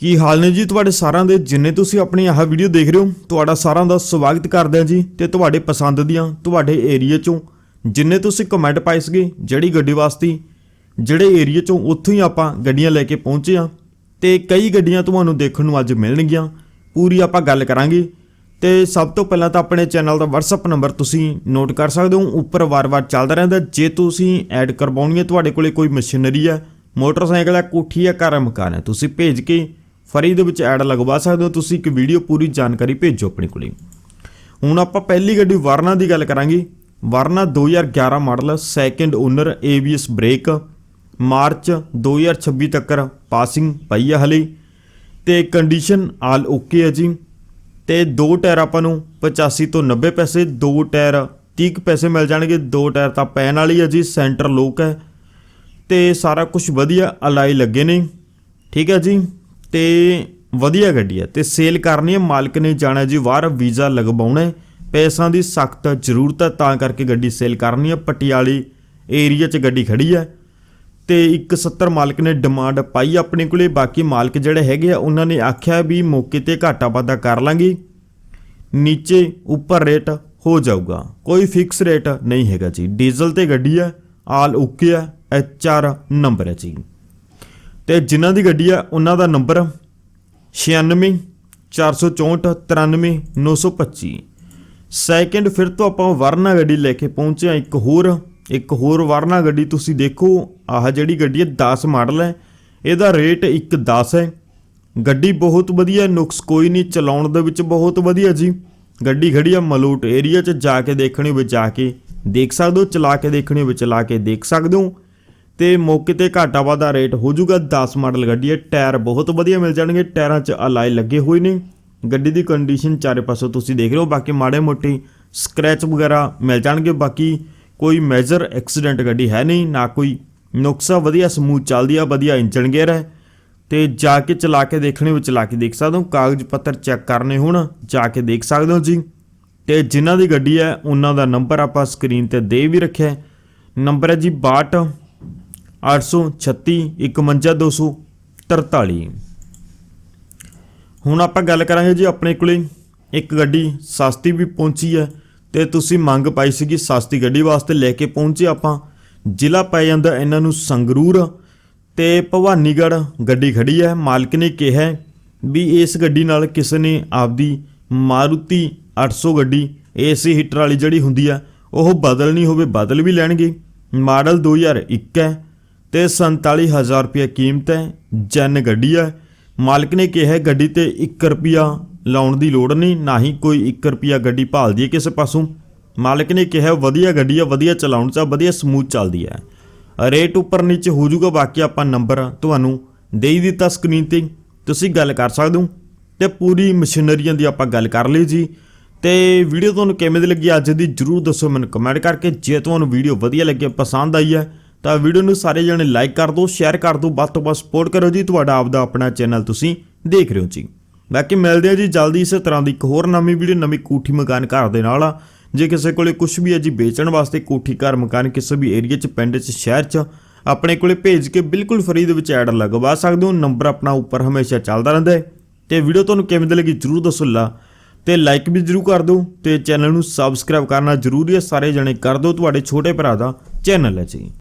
ਕੀ ਹਾਲ ਨੇ ਜੀ ਤੁਹਾਡੇ ਸਾਰਿਆਂ ਦੇ? ਜਿੰਨੇ ਤੁਸੀਂ ਆਪਣੀ ਆਹ ਵੀਡੀਓ ਦੇਖ ਰਹੇ ਹੋ, ਤੁਹਾਡਾ ਸਾਰਿਆਂ ਦਾ ਸਵਾਗਤ ਕਰਦੇ ਹਾਂ ਜੀ ਤੇ ਤੁਹਾਡੇ ਪਸੰਦ ਦੀਆਂ ਤੁਹਾਡੇ ਏਰੀਆ ਚੋਂ। ਜਿੰਨੇ ਤੁਸੀਂ ਕਮੈਂਟ ਪਾਏ ਸੀਗੇ, ਜਿਹੜੀ ਗੱਡੀ ਵਾਸਤੇ, ਜਿਹੜੇ ਏਰੀਆ ਚੋਂ ਉੱਥੋਂ ਹੀ ਆਪਾਂ ਗੱਡੀਆਂ ਲੈ ਕੇ ਪਹੁੰਚੇ ਆ ਤੇ ਕਈ ਗੱਡੀਆਂ ਤੁਹਾਨੂੰ ਦੇਖਣ ਨੂੰ ਅੱਜ ਮਿਲਣਗੀਆਂ। ਪੂਰੀ ਆਪਾਂ ਗੱਲ ਕਰਾਂਗੇ। ਤੇ ਸਭ ਤੋਂ ਪਹਿਲਾਂ ਤਾਂ ਆਪਣੇ ਚੈਨਲ ਦਾ WhatsApp ਨੰਬਰ ਤੁਸੀਂ ਨੋਟ ਕਰ ਸਕਦੇ ਹੋ। ਉੱਪਰ ਵਾਰ-ਵਾਰ ਚੱਲਦਾ ਰਹਿੰਦਾ ਜੇ ਤੁਸੀਂ ਐਡ ਕਰਵਾਉਣੀ ਹੈ, ਤੁਹਾਡੇ ਕੋਲੇ ਕੋਈ ਮਸ਼ੀਨਰੀ ਹੈ ਮੋਟਰਸਾਈਕਲ ਹੈ, ਕੋਠੀ ਹੈ, ਘਰ ਹੈ ਮਕਾਨ ਹੈ, ਤੁਸੀਂ ਭੇਜ ਕੇ ਫਰੀ ਦੇ ਵਿੱਚ ਐਡ ਲਗਵਾ ਸਕਦੇ ਹੋ, ਤੁਸੀਂ ਇੱਕ ਵੀਡੀਓ ਪੂਰੀ ਜਾਣਕਾਰੀ ਭੇਜੋ ਆਪਣੇ ਕੋਲੇ ਹੁਣ ਆਪਾਂ ਪਹਿਲੀ ਗੱਡੀ ਵਰਨਾ ਦੀ ਗੱਲ ਕਰਾਂਗੇ। Verna 2011 model second owner ABS brake March 2026 ਤੱਕ ਪਾਸਿੰਗ ਪਈ ਹੈ ਹਲੇ। ਤੇ ਕੰਡੀਸ਼ਨ ਆਲ ਓਕੇ ਹੈ ਜੀ। ਤੇ ਦੋ ਟਾਇਰ ਆਪਾਂ ਨੂੰ 85 ਤੋਂ 90 ਪੈਸੇ, ਦੋ ਟਾਇਰ 30 ਕੁ ਪੈਸੇ ਮਿਲ ਜਾਣਗੇ। ਦੋ ਟਾਇਰ ਤਾਂ ਪੈਣ ਵਾਲੀ ਹੈ ਜੀ ਸੈਂਟਰ ਲੋਕ ਹੈ। ਤੇ ਸਾਰਾ ਕੁਝ ਵਧੀਆ ਅਲਾਈ ਲੱਗੇ ਨੇ। ਠੀਕ ਹੈ ਜੀ। ਤੇ ਵਧੀਆ ਗੱਡੀ ਹੈ। ਤੇ ਸੇਲ ਕਰਨੀ ਹੈ, ਮਾਲਕ ਨੇ ਜਾਣਾ ਜੀ ਬਾਹਰ ਵੀਜ਼ਾ ਲਗਵਾਉਣਾ ਹੈ। ਪੈਸਿਆਂ ਦੀ ਸਖਤ ਜ਼ਰੂਰਤ ਹੈ, ਤਾਂ ਕਰਕੇ ਗੱਡੀ ਸੇਲ ਕਰਨੀ ਹੈ। ਪਟਿਆਲੇ ਏਰੀਆ 'ਚ ਗੱਡੀ ਖੜੀ ਹੈ ਤੇ 170 ਮਾਲਕ ਨੇ ਡਿਮਾਂਡ ਪਾਈ ਆਪਣੇ ਕੋਲੇ। ਬਾਕੀ ਮਾਲਕ ਜਿਹੜੇ ਹੈਗੇ ਆ, ਉਹਨਾਂ ਨੇ ਆਖਿਆ ਵੀ ਮੌਕੇ ਤੇ ਘਾਟਾ ਵਾਧਾ ਕਰ ਲਾਂਗੇ। ਨੀਚੇ ਉੱਪਰ ਰੇਟ ਹੋ ਜਾਊਗਾ। ਕੋਈ ਫਿਕਸ ਰੇਟ ਨਹੀਂ ਹੈਗਾ ਜੀ। ਡੀਜ਼ਲ ਤੇ ਗੱਡੀ ਹੈ, ਆਲ ਓਕੇ ਹੈ ਐਚ ਆਰ ਨੰਬਰ ਹੈ ਜੀ। ਤੇ ਜਿਨ੍ਹਾਂ ਦੀ ਗੱਡੀ ਆ, ਉਹਨਾਂ ਦਾ ਨੰਬਰ 96 464 93 925 ਸੈਕਿੰਡ ਫਿਰ ਤੋਂ ਆਪਾਂ ਵਰਨਾ ਗੱਡੀ ਲੈ ਕੇ ਪਹੁੰਚੇ ਹਾਂ, ਇੱਕ ਹੋਰ ਇੱਕ ਹੋਰ ਵਰਨਾ ਗੱਡੀ ਤੁਸੀਂ ਦੇਖੋ, ਆਹ ਜਿਹੜੀ ਗੱਡੀ ਹੈ 10 ਮਾਡਲ ਹੈ, ਇਹਦਾ ਰੇਟ 1.10 ਹੈ। ਗੱਡੀ ਬਹੁਤ ਵਧੀਆ ਨੁਕਸ ਕੋਈ ਨਹੀਂ, ਚਲਾਉਣ ਦੇ ਵਿੱਚ ਬਹੁਤ ਵਧੀਆ ਜੀ। ਗੱਡੀ ਖੜੀ ਆ ਮਲੂਟ ਏਰੀਆ 'ਚ, ਜਾ ਕੇ ਦੇਖਣੀ ਹੋਵੇ, ਜਾ ਕੇ ਦੇਖ ਸਕਦੇ ਹੋ, ਚਲਾ ਕੇ ਦੇਖਣੀ ਹੋਵੇ, ਚਲਾ ਕੇ ਦੇਖ ਸਕਦੇ ਹੋ। ਤੇ ਮੌਕੇ ਤੇ ਘਾਟਾ ਵਾਧਾ ਰੇਟ ਹੋ ਜਾਊਗਾ। 10 ਮਾਡਲ ਗੱਡੀ ਹੈ ਟਾਇਰ ਬਹੁਤ ਵਧੀਆ ਮਿਲ ਜਾਣਗੇ। ਟਾਇਰਾਂ 'ਚ ਅਲਾਈ ਲੱਗੇ ਹੋਏ ਨੇ। ਗੱਡੀ ਦੀ ਕੰਡੀਸ਼ਨ ਚਾਰੇ ਪਾਸੋਂ ਤੁਸੀਂ ਦੇਖ ਰਹੇ ਹੋ। ਬਾਕੀ ਮਾੜੇ ਮੋਟੇ ਸਕ੍ਰੈਚ ਵਗੈਰਾ ਮਿਲ ਜਾਣਗੇ। ਬਾਕੀ ਕੋਈ ਮੇਜਰ ਐਕਸੀਡੈਂਟ ਗੱਡੀ ਹੈ ਨਹੀਂ, ਨਾ ਕੋਈ ਨੁਕਸਾ ਵਧੀਆ ਸਮੂਥ ਚੱਲਦੀ ਆ, ਵਧੀਆ ਇੰਜਨ ਗੇਅਰ ਹੈ। ਤੇ ਜਾ ਕੇ ਚਲਾ ਕੇ ਦੇਖਣੇ ਵਿੱਚ ਚਲਾ ਕੇ ਦੇਖ ਸਕਦੇ ਹੋ। ਕਾਗਜ਼ ਪੱਤਰ ਚੈੱਕ ਕਰਨੇ ਹੁਣ, ਜਾ ਕੇ ਦੇਖ ਸਕਦੇ ਹੋ ਜੀ। ਤੇ ਜਿਨ੍ਹਾਂ ਦੀ ਗੱਡੀ ਹੈ, ਉਹਨਾਂ ਦਾ ਨੰਬਰ ਆਪਾਂ ਸਕਰੀਨ ਤੇ ਦੇ ਵੀ ਰੱਖਿਆ ਨੰਬਰ ਹੈ ਜੀ 62 836 51243 ਹੁਣ ਆਪਾਂ ਗੱਲ ਕਰਾਂਗੇ ਜੀ ਆਪਣੇ ਕੋਲੇ ਇੱਕ ਗੱਡੀ, ਸਸਤੀ ਵੀ ਪਹੁੰਚੀ ਹੈ ਤੇ ਤੁਸੀਂ ਮੰਗ ਪਾਈ ਸੀਗੀ ਸਸਤੀ ਗੱਡੀ ਵਾਸਤੇ ਲੈ ਕੇ ਪਹੁੰਚੇ ਆਪਾਂ। ਜ਼ਿਲ੍ਹਾ ਪੈ ਜਾਂਦਾ ਇਹਨਾਂ ਨੂੰ ਸੰਗਰੂਰ ਤੇ ਭਵਾਨੀਗੜ੍ਹ ਗੱਡੀ ਖੜੀ ਹੈ। ਮਾਲਕ ਨੇ ਕਿਹਾ ਵੀ ਇਸ ਗੱਡੀ ਨਾਲ ਕਿਸੇ ਨੇ ਆਪਦੀ ਮਾਰੂਤੀ 800 ਗੱਡੀ, ਏਸੀ ਹੀਟਰ ਵਾਲੀ ਜਿਹੜੀ ਹੁੰਦੀ ਆ ਉਹ ਬਦਲਣੀ ਹੋਵੇ, ਬਦਲ ਵੀ ਲੈਣਗੇ। ਮਾਡਲ 2001 ਹੈ। ਤੇ 47000 ਰੁਪਏ ਕੀਮਤ ਹੈ, ਜੈਨ ਗੱਡੀ ਹੈ। ਮਾਲਕ ਨੇ ਕਿਹਾ ਗੱਡੀ ਤੇ 1 ਰੁਪਿਆ ਲਾਉਣ ਦੀ ਲੋੜ ਨਹੀਂ, ਨਾ ਹੀ ਕੋਈ 1 ਰੁਪਿਆ ਗੱਡੀ ਭਾਲਦੀ ਹੈ ਕਿਸੇ ਪਾਸੋਂ। ਮਾਲਕ ਨੇ ਕਿਹਾ, ਵਧੀਆ ਗੱਡੀ ਹੈ, ਵਧੀਆ ਚਲਾਉਣ ਚ ਵਧੀਆ ਸਮੂਥ ਚੱਲਦੀ ਹੈ। ਰੇਟ ਉੱਪਰ ਨੀਚੇ ਹੋ ਜਾਊਗਾ, ਬਾਕੀ ਆਪਾਂ ਨੰਬਰ ਤੁਹਾਨੂੰ ਦੇ ਹੀ ਦਿੱਤਾ ਸਕਰੀਨ ਤੇ। ਤੁਸੀਂ ਗੱਲ ਕਰ ਸਕਦੇ ਹੋ ਤੇ ਪੂਰੀ ਮਸ਼ੀਨਰੀਆਂ ਦੀ ਆਪਾਂ ਗੱਲ ਕਰ ਲਈ ਜੀ। ਤੇ ਵੀਡੀਓ ਤੁਹਾਨੂੰ ਕਿਵੇਂ ਦੀ ਲੱਗੀ, ਅੱਜ ਦੀ ਜਰੂਰ ਦੱਸੋ ਮੈਨੂੰ ਕਮੈਂਟ ਕਰਕੇ। ਜੇ ਤੁਹਾਨੂੰ ਵੀਡੀਓ ਵਧੀਆ ਲੱਗੀ, ਪਸੰਦ ਆਈ ਹੈ ਤਾਂ ਵੀਡੀਓ ਨੂੰ ਸਾਰੇ ਜਣੇ ਲਾਈਕ ਕਰ ਦਿਓ ਸ਼ੇਅਰ ਕਰ ਦਿਓ, ਵੱਧ ਤੋਂ ਵੱਧ ਸਪੋਰਟ ਕਰੋ ਜੀ, ਤੁਹਾਡਾ ਆਪਦਾ ਆਪਣਾ ਚੈਨਲ ਤੁਸੀਂ ਦੇਖ ਰਹੇ ਹੋ ਜੀ। ਬਾਕੀ ਮਿਲਦੇ ਆ ਜੀ ਜਲਦੀ ਇਸੇ ਤਰ੍ਹਾਂ ਦੀ ਇੱਕ ਹੋਰ ਨਵੀਂ ਵੀਡੀਓ, ਨਵੀਂ ਕੋਠੀ ਮਕਾਨ ਘਰ ਦੇ ਨਾਲ। ਆ ਜੇ ਕਿਸੇ ਕੋਲੇ ਕੁਝ ਵੀ ਹੈ ਜੀ ਵੇਚਣ ਵਾਸਤੇ ਕੋਠੀ, ਘਰ ਮਕਾਨ ਕਿਸੇ ਵੀ ਏਰੀਆ 'ਚ, ਪਿੰਡ 'ਚ, ਸ਼ਹਿਰ 'ਚ, ਆਪਣੇ ਕੋਲੇ ਭੇਜ ਕੇ ਬਿਲਕੁਲ ਫਰੀ ਦੇ ਵਿੱਚ ਐਡ ਲਗਵਾ ਸਕਦੇ ਹੋ। ਨੰਬਰ ਆਪਣਾ ਉੱਪਰ ਹਮੇਸ਼ਾ ਚੱਲਦਾ ਰਹਿੰਦਾ ਹੈ। ਤੇ ਵੀਡੀਓ ਤੁਹਾਨੂੰ ਕਿਵੇਂ ਦੀ ਲੱਗੀ ਜਰੂਰ ਦੱਸੋ ਲਾ। ਤੇ ਲਾਈਕ ਵੀ ਜਰੂਰ ਕਰ ਦਿਓ ਤੇ ਚੈਨਲ ਨੂੰ ਸਬਸਕ੍ਰਾਈਬ ਕਰਨਾ ਜ਼ਰੂਰੀ ਹੈ। ਸਾਰੇ ਜਣੇ ਕਰ ਦਿਓ, ਤੁਹਾਡੇ ਛੋਟੇ ਭਰਾ ਦਾ ਚੈਨਲ ਹੈ ਜੀ।